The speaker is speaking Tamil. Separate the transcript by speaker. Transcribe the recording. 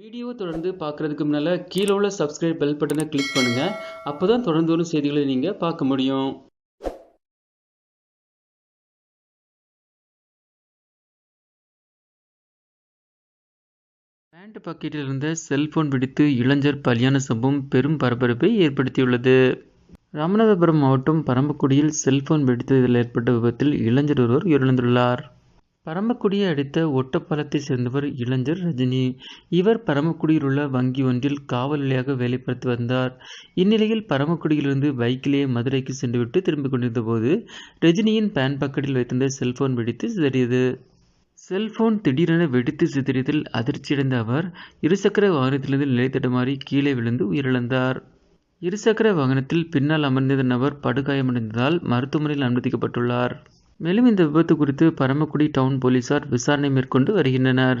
Speaker 1: வீடியோ தொடர்ந்து பார்க்குறதுக்கு முன்னால் கீழே உள்ள சப்ஸ்கிரைப் பெல் பட்டனை கிளிக் பண்ணுங்கள் அப்போ தான் தொடர்ந்து வரும் செய்திகளை நீங்கள் பார்க்க முடியும். பேண்ட் பாக்கெட்டில் இருந்த செல்போன் வெடித்து இளைஞர் பலியான சம்பவம் பெரும் பரபரப்பை ஏற்படுத்தியுள்ளது. ராமநாதபுரம் மாவட்டம் பரம்பக்குடியில் செல்போன் வெடித்ததில் ஏற்பட்ட விபத்தில் இளைஞர் ஒருவர் உயிரிழந்துள்ளார். பரமக்குடியை அடுத்த ஒட்டப்பாலத்தை சேர்ந்தவர் இளைஞர் ரஜினி. இவர் பரமக்குடியில் உள்ள வங்கி ஒன்றில் காவல் நிலையாக வேலை பார்த்து வந்தார். இந்நிலையில் பரமக்குடியிலிருந்து பைக்கிலேயே மதுரைக்கு சென்றுவிட்டு திரும்பிக் கொண்டிருந்த போது ரஜினியின் பேன் பாக்கெட்டில் வைத்திருந்த செல்போன் வெடித்து சிதறியது. செல்போன் திடீரென வெடித்து சிதறியதில் அதிர்ச்சியடைந்த அவர் இருசக்கர வாகனத்திலிருந்து நிலைத்தடுமாறி கீழே விழுந்து உயிரிழந்தார். இருசக்கர வாகனத்தில் பின்னால் அமர்ந்திருந்த நபர் படுகாயமடைந்ததால் மருத்துவமனையில் அனுமதிக்கப்பட்டுள்ளார். மேலும் இந்த விபத்து குறித்து பரமக்குடி டவுன் போலீசார் விசாரணை மேற்கொண்டு வருகின்றனர்.